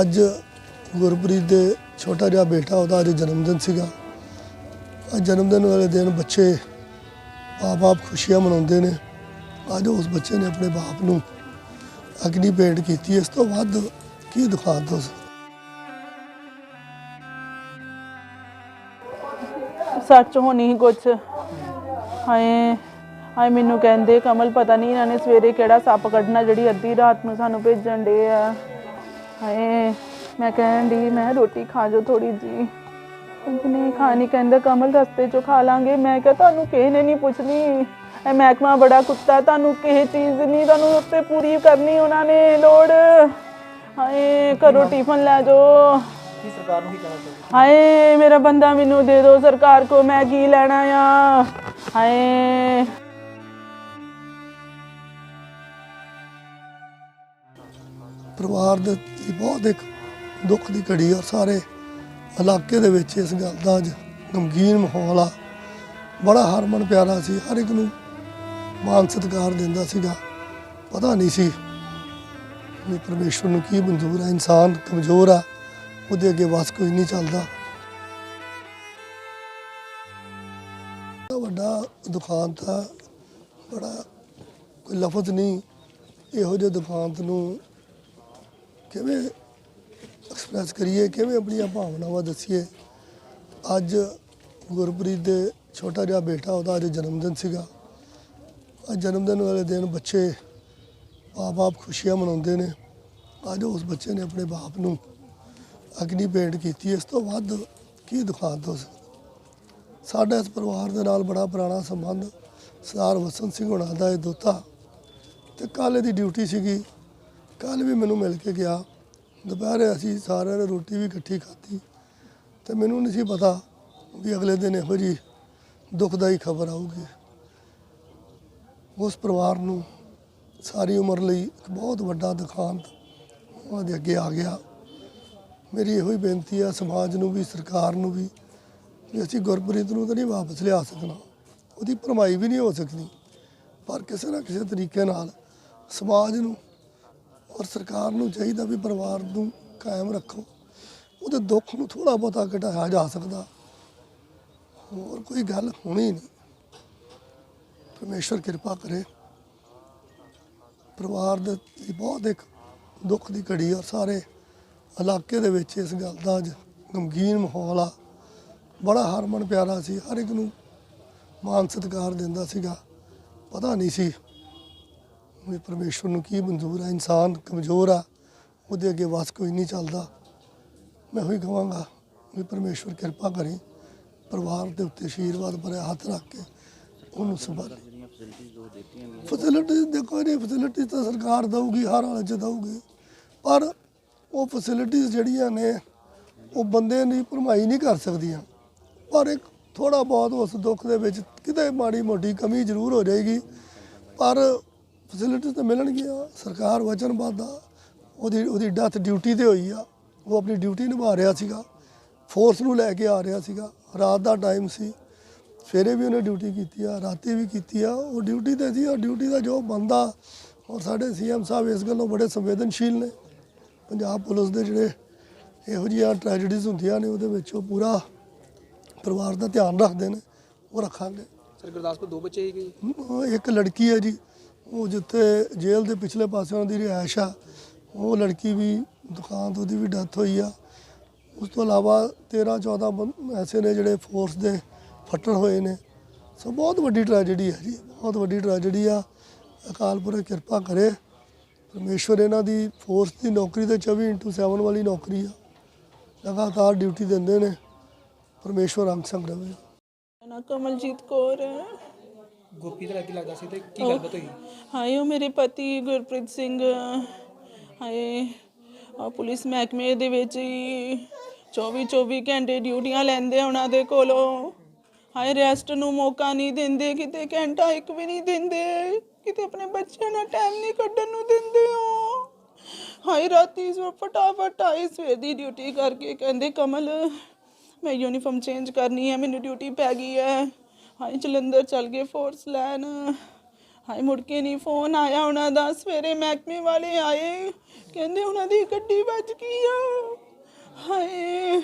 ਅੱਜ ਗੁਰਪ੍ਰੀਤ ਦੇ ਛੋਟਾ ਜਿਹਾ ਬੇਟਾ, ਉਹਦਾ ਅੱਜ ਜਨਮ ਦਿਨ ਸੀਗਾ। ਅੱਜ ਜਨਮ ਦਿਨ ਵਾਲੇ ਦਿਨ ਬੱਚੇ ਆਪ-ਆਪ ਖੁਸ਼ੀਆਂ ਮਨਾਉਂਦੇ ਨੇ। ਅੱਜ ਉਸ ਬੱਚੇ ਨੇ ਆਪਣੇ ਬਾਪ ਨੂੰ ਅਗਨੀ ਭੇਂਟ ਕੀਤੀ। ਇਸ ਤੋਂ ਵੱਧ ਕੀ ਦਿਖਾ ਦੋ ਸੱਚ ਹੋਣੀ ਹੀ ਕੁਛ। ਹਾਏ ਹਾਏ ਮੈਨੂੰ ਕਹਿੰਦੇ, ਕਮਲ, ਪਤਾ ਨਹੀਂ ਇਹਨਾਂ ਨੇ ਸਵੇਰੇ ਕਿਹੜਾ ਸੱਪ ਕੱਢਣਾ ਜਿਹੜੀ ਅੱਧੀ ਰਾਤ ਨੂੰ ਸਾਨੂੰ ਭੇਜਣ ਦੇ ਆ। ਹਾਏ ਮੈਂ ਕਹਿਣ ਦੀ ਮੈਂ ਰੋਟੀ ਖਾ ਜੋ ਥੋੜੀ ਜੀ ਕਹਿੰਦੇ ਨਹੀਂ ਖਾਣੀ ਕਹਿੰਦਾ ਕਮਲ ਰਸਤੇ ਚੋਂ ਖਾ ਲਾਂਗੇ। ਮੈਂ ਕਿਹਾ ਤੁਹਾਨੂੰ ਕਿਸੇ ਨੇ ਨਹੀਂ ਪੁੱਛਣੀ। ਇਹ ਮਹਿਕਮਾ ਬੜਾ ਕੁੱਤਾ ਤੁਹਾਨੂੰ ਕਿਸੇ ਚੀਜ਼ ਦੀ ਨਹੀਂ ਤੁਹਾਨੂੰ ਉੱਤੇ ਪੂਰੀ ਕਰਨੀ ਉਹਨਾਂ ਨੇ ਲੋੜ। ਹਾਏ ਘਰੋਂ ਟਿਫਨ ਲੈ ਜਾਓ। ਕੀ ਸਰਕਾਰ ਨੂੰ ਹੀ ਕਹਿਣਾ ਚਾਹੀਦਾ ਹਾਏ ਮੇਰਾ ਬੰਦਾ ਮੈਨੂੰ ਦੇ ਦਿਓ ਸਰਕਾਰ ਕੋ ਮੈਂ ਕੀ ਲੈਣਾ ਆ? ਹਾਏ। ਪਰਿਵਾਰ ਦੇ ਲਈ ਬਹੁਤ ਇੱਕ ਦੁੱਖ ਦੀ ਘੜੀ ਔਰ ਸਾਰੇ ਇਲਾਕੇ ਦੇ ਵਿੱਚ ਇਸ ਗੱਲ ਦਾ ਅੱਜ ਗਮਗੀਨ ਮਾਹੌਲ ਆ। ਬੜਾ ਹਰਮਨ ਪਿਆਰਾ ਸੀ। ਹਰ ਇੱਕ ਨੂੰ ਮਾਨ ਸਤਿਕਾਰ ਦਿੰਦਾ ਸੀਗਾ। ਪਤਾ ਨਹੀਂ ਸੀ ਵੀ ਪਰਮੇਸ਼ਵਰ ਨੂੰ ਕੀ ਮਨਜ਼ੂਰ ਆ। ਇਨਸਾਨ ਕਮਜ਼ੋਰ ਆ। ਉਹਦੇ ਅੱਗੇ ਵਸ ਕੋਈ ਨਹੀਂ ਚੱਲਦਾ। ਵੱਡਾ ਦੁਖਾਂਤ ਆ ਬੜਾ ਕੋਈ ਲਫ਼ਜ਼ ਨਹੀਂ। ਇਹੋ ਜਿਹੇ ਦੁਖਾਂਤ ਨੂੰ ਕਿਵੇਂ ਐਕਸਪ੍ਰੈਸ ਕਰੀਏ, ਕਿਵੇਂ ਆਪਣੀਆਂ ਭਾਵਨਾਵਾਂ ਦੱਸੀਏ? ਅੱਜ ਗੁਰਪ੍ਰੀਤ ਦੇ ਛੋਟਾ ਜਿਹਾ ਬੇਟਾ, ਉਹਦਾ ਅੱਜ ਜਨਮ ਦਿਨ ਸੀਗਾ। ਅੱਜ ਜਨਮ ਦਿਨ ਵਾਲੇ ਦਿਨ ਬੱਚੇ ਆਪ-ਆਪ ਖੁਸ਼ੀਆਂ ਮਨਾਉਂਦੇ ਨੇ। ਅੱਜ ਉਸ ਬੱਚੇ ਨੇ ਆਪਣੇ ਬਾਪ ਨੂੰ ਅਗਨੀ ਭੇਂਟ ਕੀਤੀ। ਇਸ ਤੋਂ ਵੱਧ ਕੀ ਦੁਖਾਂਤ ਹੋ ਸਾਡਾ ਇਸ ਪਰਿਵਾਰ ਦੇ ਨਾਲ ਬੜਾ ਪੁਰਾਣਾ ਸੰਬੰਧ। ਸਰਦਾਰ ਵਸੰਤ ਸਿੰਘ ਹੋਣਾ ਦਾ ਇਹ ਦੋਤਾ। ਤੇ ਕੱਲ੍ਹ ਦੀ ਡਿਊਟੀ ਸੀਗੀ। ਕੱਲ ਵੀ ਮੈਨੂੰ ਮਿਲ ਕੇ ਗਿਆ। ਦੁਪਹਿਰੇ ਅਸੀਂ ਸਾਰਿਆਂ ਨੇ ਰੋਟੀ ਵੀ ਇਕੱਠੀ ਖਾਧੀ ਤੇ ਮੈਨੂੰ ਨਹੀਂ ਸੀ ਪਤਾ ਵੀ ਅਗਲੇ ਦਿਨ ਇਹੋ ਜੀ ਦੁਖਦਾਈ ਖਬਰ ਆਊਗੀ। ਉਸ ਪਰਿਵਾਰ ਨੂੰ ਸਾਰੀ ਉਮਰ ਲਈ ਇੱਕ ਬਹੁਤ ਵੱਡਾ ਦੁਖਾਂਤ ਉਹਨਾਂ ਦੇ ਅੱਗੇ ਆ ਗਿਆ। ਮੇਰੀ ਇਹੋ ਹੀ ਬੇਨਤੀ ਆ, ਸਮਾਜ ਨੂੰ ਵੀ, ਸਰਕਾਰ ਨੂੰ ਵੀ ਵੀ ਅਸੀਂ ਗੁਰਪ੍ਰੀਤ ਨੂੰ ਤਾਂ ਨਹੀਂ ਵਾਪਸ ਲਿਆ ਸਕਣਾ। ਉਹਦੀ ਭਰਮਾਈ ਵੀ ਨਹੀਂ ਹੋ ਸਕਦੀ। ਪਰ ਕਿਸੇ ਨਾ ਕਿਸੇ ਤਰੀਕੇ ਨਾਲ ਸਮਾਜ ਨੂੰ ਔਰ ਸਰਕਾਰ ਨੂੰ ਚਾਹੀਦਾ ਵੀ ਪਰਿਵਾਰ ਨੂੰ ਕਾਇਮ ਰੱਖੋ। ਉਹਦੇ ਦੁੱਖ ਨੂੰ ਥੋੜਾ ਬਹੁਤਾ ਘਟਾਇਆ ਜਾ ਸਕਦਾ। ਹੋਰ ਕੋਈ ਗੱਲ ਹੋਣੀ ਨਹੀਂ। ਪਰਮੇਸ਼ਵਰ ਕਿਰਪਾ ਕਰੇ। ਪਰਿਵਾਰ ਦੇ ਲਈ ਬਹੁਤ ਇੱਕ ਦੁੱਖ ਦੀ ਘੜੀ ਔਰ ਸਾਰੇ ਇਲਾਕੇ ਦੇ ਵਿੱਚ ਇਸ ਗੱਲ ਦਾ ਅੱਜ ਗਮਗੀਨ ਮਾਹੌਲ ਆ। ਬੜਾ ਹਰਮਨ ਪਿਆਰਾ ਸੀ। ਹਰ ਇੱਕ ਨੂੰ ਮਾਨ ਸਤਿਕਾਰ ਦਿੰਦਾ ਸੀਗਾ। ਪਤਾ ਨਹੀਂ ਸੀ ਵੀ ਪਰਮੇਸ਼ਵਰ ਨੂੰ ਕੀ ਮਨਜ਼ੂਰ ਆ? ਇਨਸਾਨ ਕਮਜ਼ੋਰ ਆ, ਉਹਦੇ ਅੱਗੇ ਵਸ ਕੋਈ ਨਹੀਂ ਚੱਲਦਾ। ਮੈਂ ਉਹੀ ਕਹਾਂਗਾ ਵੀ ਪਰਮੇਸ਼ਵਰ ਕਿਰਪਾ ਕਰੇ, ਪਰਿਵਾਰ ਦੇ ਉੱਤੇ ਆਸ਼ੀਰਵਾਦ ਭਰਿਆ ਹੱਥ ਰੱਖ ਕੇ ਉਹਨੂੰ ਸੰਭਾਲੇ। ਫੈਸਿਲਿਟੀ ਦੇਖੋ ਇਹ ਫੈਸਿਲਿਟੀ ਤਾਂ ਸਰਕਾਰ ਦਊਗੀ, ਹਰ ਹਾਲਤ 'ਚ ਦਊਗੀ, ਪਰ ਉਹ ਫੈਸਿਲਿਟੀਆਂ ਜਿਹੜੀਆਂ ਨੇ, ਉਹ ਬੰਦੇ ਦੀ ਭਰਮਾਈ ਨਹੀਂ ਕਰ ਸਕਦੀਆਂ। ਪਰ ਇੱਕ ਥੋੜਾ ਬਹੁਤ ਉਸ ਦੁੱਖ ਦੇ ਵਿੱਚ ਕਿਤੇ ਮਾੜੀ ਮੋਟੀ ਕਮੀ ਜ਼ਰੂਰ ਹੋ ਜਾਏਗੀ, ਪਰ ਫੈਸਿਲਿਟੀਆਂ ਤਾਂ ਮਿਲਣਗੀਆਂ ਸਰਕਾਰ ਵਚਨਬੱਧ ਆ ਉਹਦੀ ਉਹਦੀ ਡੈਥ ਡਿਊਟੀ ਤੇ ਹੋਈ ਆ ਉਹ ਆਪਣੀ ਡਿਊਟੀ ਨਿਭਾ ਰਿਹਾ ਸੀਗਾ ਫੋਰਸ ਨੂੰ ਲੈ ਕੇ ਆ ਰਿਹਾ ਸੀਗਾ ਰਾਤ ਦਾ ਟਾਈਮ ਸੀ ਸਵੇਰੇ ਵੀ ਉਹਨੇ ਡਿਊਟੀ ਕੀਤੀ ਆ ਰਾਤੀ ਵੀ ਕੀਤੀ ਆ ਉਹ ਡਿਊਟੀ ਤੇ ਸੀ ਉਹ ਡਿਊਟੀ ਦਾ ਜੋ ਬੰਦਾ ਔਰ ਸਾਡੇ ਸੀਐਮ ਸਾਹਿਬ ਇਸ ਗੱਲੋਂ ਬੜੇ ਸੰਵੇਦਨਸ਼ੀਲ ਨੇ ਪੰਜਾਬ ਪੁਲਿਸ ਦੇ ਜਿਹੜੇ ਇਹੋ ਜਿਹੀਆਂ ਟ੍ਰੈਜਡੀਜ਼ ਹੁੰਦੀਆਂ ਨੇ ਉਹਦੇ ਵਿੱਚ ਉਹ ਪੂਰਾ ਪਰਿਵਾਰ ਦਾ ਧਿਆਨ ਰੱਖਦੇ ਨੇ ਉਹ ਰੱਖਾਂਗੇ। ਸਰ ਗੁਰਦਾਸਪੁਰ ਦੋ ਬੱਚੇ ਹੀ ਗਏ? ਇੱਕ ਲੜਕੀ ਹੈ ਜੀ ਉਹ ਜਿੱਥੇ ਜੇਲ੍ਹ ਦੇ ਪਿਛਲੇ ਪਾਸੇ ਉਹਨਾਂ ਦੀ ਰਿਹਾਇਸ਼ ਆ, ਉਹ ਲੜਕੀ ਵੀ ਦੁਕਾਨ ਤੋਂ ਉਹਦੀ ਵੀ ਡੈਥ ਹੋਈ ਆ। ਉਸ ਤੋਂ ਇਲਾਵਾ 13 14 ਐਸੇ ਨੇ ਜਿਹੜੇ ਫੋਰਸ ਦੇ ਫੱਟੜ ਹੋਏ ਨੇ। ਸੋ ਬਹੁਤ ਵੱਡੀ ਟ੍ਰੈਜੇਡੀ ਹੈ ਜੀ, ਬਹੁਤ ਵੱਡੀ ਟ੍ਰੈਜੇਡੀ ਆ। ਅਕਾਲ ਪੁਰਖ ਕਿਰਪਾ ਕਰੇ। ਪਰਮੇਸ਼ਵਰ ਇਹਨਾਂ ਦੀ ਫੋਰਸ ਦੀ ਨੌਕਰੀ ਤੇ 24/7 ਵਾਲੀ ਨੌਕਰੀ ਆ। ਲਗਾਤਾਰ ਡਿਊਟੀ ਦਿੰਦੇ ਨੇ। ਪਰਮੇਸ਼ਵਰ ਅੰਗ ਸੰਗ ਰਵੇ। ਨਾ ਕਮਲਜੀਤ ਕੌਰ। ਹੈ ਗੁਰਪ੍ਰੀਤ ਕੀ ਲੱਗਦਾ ਸੀ ਤੇ ਕੀ ਗੱਲਬਾਤ ਹੋਈ? ਹਾਏ ਉਹ ਮੇਰੇ ਪਤੀ ਗੁਰਪ੍ਰੀਤ ਸਿੰਘ ਹਾਏ ਆ ਪੁਲਿਸ ਮਹਿਕਮੇ ਦੇ ਵਿੱਚ ਹੀ 24 24 ਘੰਟੇ ਡਿਊਟੀਆਂ ਲੈਂਦੇ ਆ ਉਹਨਾਂ ਦੇ ਕੋਲੋਂ। ਹਾਏ ਰੈਸਟ ਨੂੰ ਮੌਕਾ ਨਹੀਂ ਦਿੰਦੇ ਕਿਤੇ ਘੰਟਾ ਇੱਕ ਵੀ ਨਹੀਂ ਦਿੰਦੇ ਕਿਤੇ ਆਪਣੇ ਬੱਚਿਆਂ ਨਾਲ ਟਾਈਮ ਨਹੀਂ ਕੱਢਣ ਨੂੰ ਦਿੰਦੇ ਹੋ ਹਾਏ ਰਾਤੀ ਸੋ ਫਟਾਫਟ ਆਏ ਸਵੇਰ ਦੀ ਡਿਊਟੀ ਕਰਕੇ ਕਹਿੰਦੇ ਕਮਲ ਮੈਂ ਯੂਨੀਫਾਰਮ ਚੇਂਜ ਕਰਨੀ ਹੈ ਮੈਨੂੰ ਡਿਊਟੀ ਪੈ ਗਈ ਹੈ। ਹਾਏ ਜਲੰਧਰ ਚੱਲ ਗਏ ਫੋਰਸ ਲੈਣ। ਹਾਏ ਮੁੜ ਕੇ ਨਹੀਂ ਫੋਨ ਆਇਆ ਉਹਨਾਂ ਦਾ। ਸਵੇਰੇ ਮਹਿਕਮੇ ਵਾਲੇ ਆਏ। ਕਹਿੰਦੇ ਉਹਨਾਂ ਦੀ ਗੱਡੀ ਵੱਜ ਗਈ ਆ। ਹਾਏ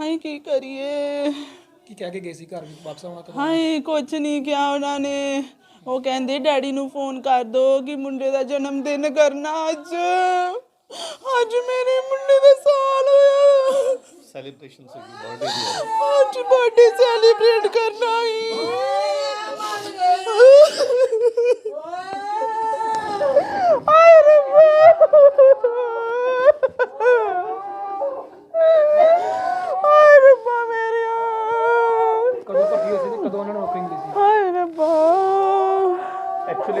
ਹਾਏ ਕੀ ਕਰੀਏ? ਕੀ ਕਹਿ ਕੇ ਗਏ ਸੀ ਘਰ ਵੀ ਵਾਪਸ ਆਉਣਾ ਕਦੋਂ ਹਾਏ ਕੁਝ ਨਹੀਂ ਕਿਹਾ ਉਹਨਾਂ ਨੇ। ਉਹ ਕਹਿੰਦੇ ਡੈਡੀ ਨੂੰ ਫੋਨ ਕਰ ਦੋ ਕਿ ਮੁੰਡੇ ਦਾ ਜਨਮ ਦਿਨ ਕਰਨਾ ਅੱਜ। ਅੱਜ ਮੇਰੇ ਮੁੰਡੇ ਦਾ ਸਾਲ ਹੋਇਆ। ਸੈਲੀਬ੍ਰੇਸ਼ਨ ਸੀਗੀ ਬਰਥਡੇ ਦੀ ਅੱਜ ਬਰਥਡੇ ਸੈਲੀਬ੍ਰੇਟ ਕਰਨਾ ਹੀ ਆਏ ਰੱਬਾ ਆਏ ਰੱਬਾ ਮੇਰਿਆ ਕਦੋਂ ਭਰਤੀ ਹੋਏ ਸੀ ਤੇ ਕਦੋਂ ਉਹਨਾਂ ਨੂੰ ਨੌਕਰੀ ਮਿਲੀ ਸੀ ਹਾਏ ਰੱਬਾ ਐਕਚੁਅਲੀ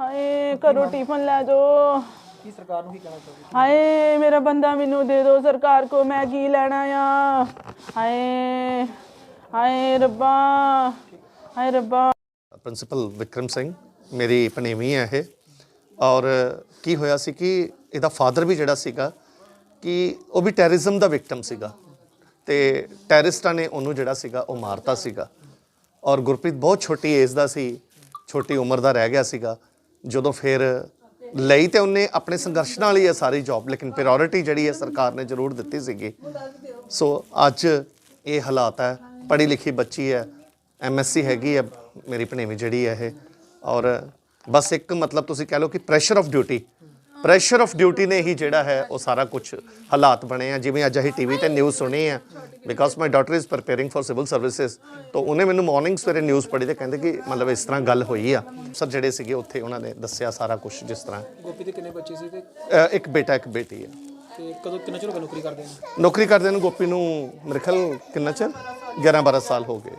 ਹਾਏ ਘਰੋਂ ਟਿਫਨ ਲੈ ਜਾਓ। ਕੀ ਸਰਕਾਰ ਨੂੰ ਕੀ ਕਹਿਣਾ ਚਾਹੋਗੇ? ਹਾਏ ਮੇਰਾ ਬੰਦਾ ਮੈਨੂੰ ਦੇ ਦਿਓ ਸਰਕਾਰ ਕੋ ਮੈਂ ਕੀ ਲੈਣਾ ਆ? ਹਾਏ ਹਾਏ ਰੱਬਾ ਹਾਏ ਰੱਬਾ। ਪ੍ਰਿੰਸੀਪਲ ਵਿਕਰਮ ਸਿੰਘ ਮੇਰੀ ਪਨੇਵੀ ਹੈ ਇਹ। ਔਰ ਕੀ ਹੋਇਆ ਸੀ ਕਿ ਇਹਦਾ ਫਾਦਰ ਵੀ ਜਿਹੜਾ ਸੀਗਾ ਕਿ ਉਹ ਵੀ ਟੈਰਰਿਜ਼ਮ ਦਾ ਵਿਕਟਮ ਸੀਗਾ। ਤੇ ਟੈਰਰਿਸਟਾਂ ਨੇ ਉਹਨੂੰ ਜਿਹੜਾ ਸੀਗਾ ਉਹ ਮਾਰਤਾ ਸੀਗਾ। ਔਰ ਗੁਰਪ੍ਰੀਤ ਬਹੁਤ ਛੋਟੀ ਏਜ ਦਾ ਸੀ ਛੋਟੀ ਉਮਰ ਦਾ ਰਹਿ ਗਿਆ ਸੀਗਾ। ਜਦੋਂ ਫਿਰ ਲਈ ਤੇ ਉਹਨੇ ਆਪਣੇ ਸੰਘਰਸ਼ ਨਾਲ ਹੀ ਇਹ ਸਾਰੀ ਜੌਬ ਲੇਕਿਨ ਪ੍ਰਾਇੋਰਟੀ ਜਿਹੜੀ ਹੈ ਸਰਕਾਰ ਨੇ ਜ਼ਰੂਰ ਦਿੱਤੀ ਸੀਗੀ। ਸੋ ਅੱਜ ਇਹ ਹਾਲਾਤ ਹੈ, ਪੜ੍ਹੀ ਲਿਖੀ ਬੱਚੀ ਹੈ ਐਮਐਸਸੀ ਹੈਗੀ ਹੈ, ਮੇਰੀ ਭਣੇਵੀਂ ਜਿਹੜੀ ਹੈ ਇਹ। ਔਰ ਬਸ ਇੱਕ ਮਤਲਬ ਤੁਸੀਂ ਕਹਿ ਲਓ ਕਿ pressure of duty pressure of duty ਨੇ ਹੀ ਜਿਹੜਾ ਹੈ ਉਹ ਸਾਰਾ ਕੁਝ ਹਾਲਾਤ ਬਣੇ ਆ। ਜਿਵੇਂ ਅੱਜ ਅਸੀਂ ਟੀਵੀ ਤੇ ਨਿਊਜ਼ ਸੁਣੀ ਆ। Because my daughter is preparing for civil services ਤਾਂ ਉਹਨੇ ਮੈਨੂੰ ਮਾਰਨਿੰਗ ਸਵੇਰੇ ਨਿਊਜ਼ ਪੜ੍ਹੀ ਤੇ ਕਹਿੰਦੇ ਕਿ ਮਤਲਬ ਇਸ ਤਰ੍ਹਾਂ ਗੱਲ ਹੋਈ ਆ। ਸਰ ਜਿਹੜੇ ਸੀਗੇ ਉੱਥੇ ਉਹਨਾਂ ਨੇ ਦੱਸਿਆ ਸਾਰਾ ਕੁਝ ਜਿਸ ਤਰ੍ਹਾਂ। ਗੋਪੀ ਦੇ ਕਿੰਨੇ ਬੱਚੇ ਸੀ ਤੇ ਅ, ਇੱਕ ਬੇਟਾ ਇੱਕ ਬੇਟੀ ਹੈ ਤੇ ਕਦੋਂ ਕਿੰਨਾ ਚਿਰ ਹੋ ਗਿਆ ਨੌਕਰੀ ਕਰਦੇ ਨੇ? ਨੌਕਰੀ ਕਰਦੇ ਨੂੰ ਗੋਪੀ ਨੂੰ ਮੇਰੇ ਖਿਆਲ ਕਿੰਨਾ ਚਿਰ? 11 12 ਸਾਲ ਹੋ ਗਏ।